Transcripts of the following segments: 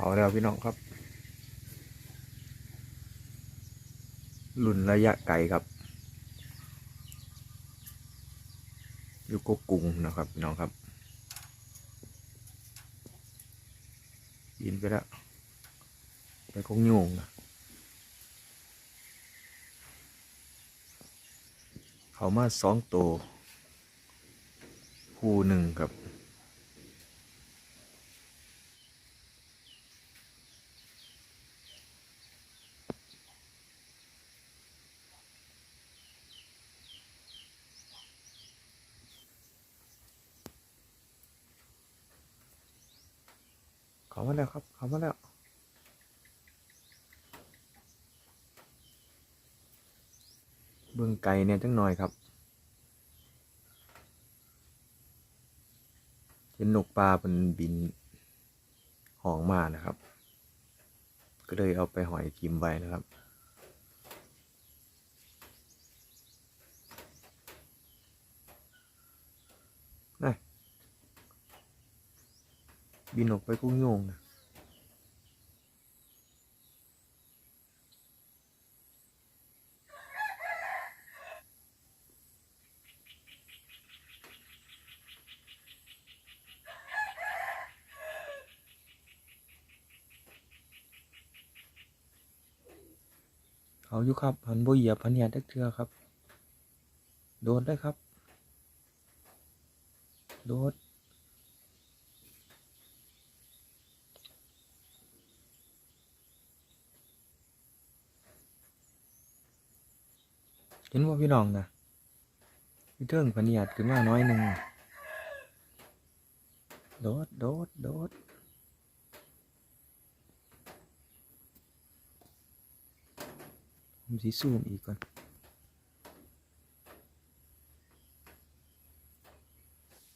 เขาแล้วพี่น้องครับรุ่นระยะไกลครับ อยู่กกุงนะครับพี่น้องครับบินไปแล้วไปคงโยงนะเขามาสองตัวคู่หนึ่งครับ เขามาแล้วครับ เขามาแล้วเบื้องไกลเนี่ยจังหน่อยครับ เห็นนกปลาเป็นบินหองมานะครับ ก็เลยเอาไปหอยกิมไว้นะครับ น่ะ บินออกไปกุ้งโยงนะเขาอยู่ครับหันบ่เหยียบพันเหยียดเทือครับ โดดได้ครับ โดด เห็นว่าพี่น้องนะพี่เทิงพันหยาดขึ้นมาน้อยหนึ่งโดดโดดโดดผมสีซูมอีกก่อน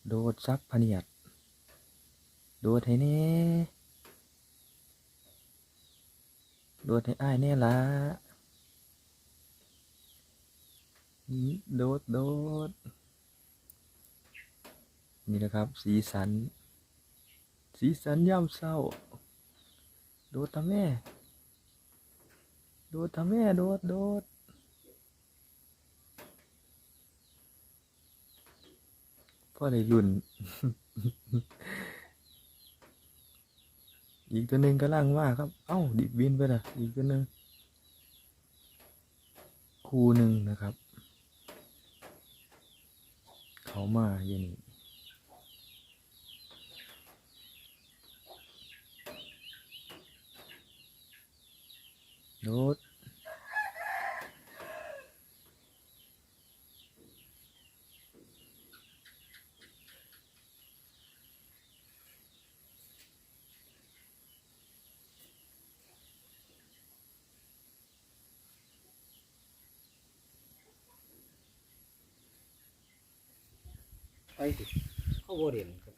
โดดซับพันหยาดโดดให้แน่โดดให้อ้ายแน่ละอืม โดดโดดนี่นะครับ สีสัน สีสันย่ำเศร้า โดดทำแม่ โดดทำแม่โดดโดดพ่อได้รุ่น อีกตัวหนึ่งก็ล่างว่าครับ เอ้า ดิบบินไปละอีกตัวหนึ่งคู่หนึ่งนะครับ เขามาอย่นี่โดด ไปเขาบ่เรียนครับ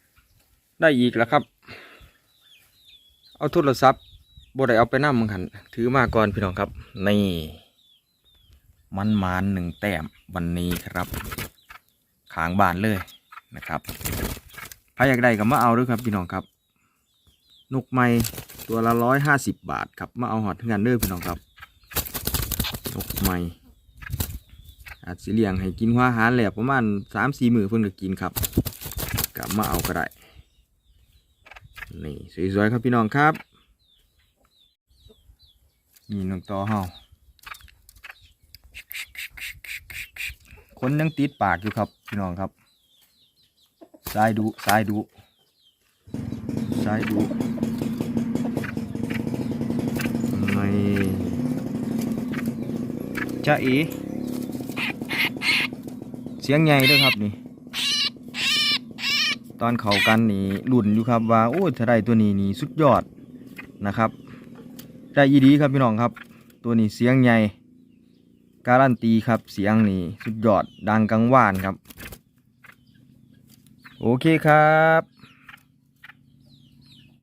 ได้อีกแล้วครับ เอาโทรศัพท์บ่ได้เอาไปนั่มึงหันถือมาก่อนพี่น้องครับ นี่ มันมานหนึ่งแต้มวันนี้ครับขางบานเลยนะครับใครอยากได้ก็มาเอาด้วยครับพี่น้องครับนกไม้ตัวละร้อยห้าสิบบาทครับ มาเอาหอดถึงกันเด้อพี่น้องครับนกไม้ อาจสิเลี้ยงให้กินหัวอาหารแหลบประมาณสามสี่มือเพิ่นก็กินครับกลับมาเอาก็ได้นี่สวยๆครับพี่น้องครับนี่น้องต่อเฮาคนยังติดปากอยู่ครับพี่น้องครับสายดุสายดุสายดุไม่จ้าอี เสียงใหญ่ด้วยครับนี่ ตอนเขากันนี่ลุ่นอยู่ครับว่าโอ้ถ้าได้ตัวนี้นี่สุดยอดนะครับ ได้ยีดีครับพี่น้องครับ ตัวนี้เสียงใหญ่การันตีครับเสียงนี่สุดยอดดังกังวานครับ โอเคครับ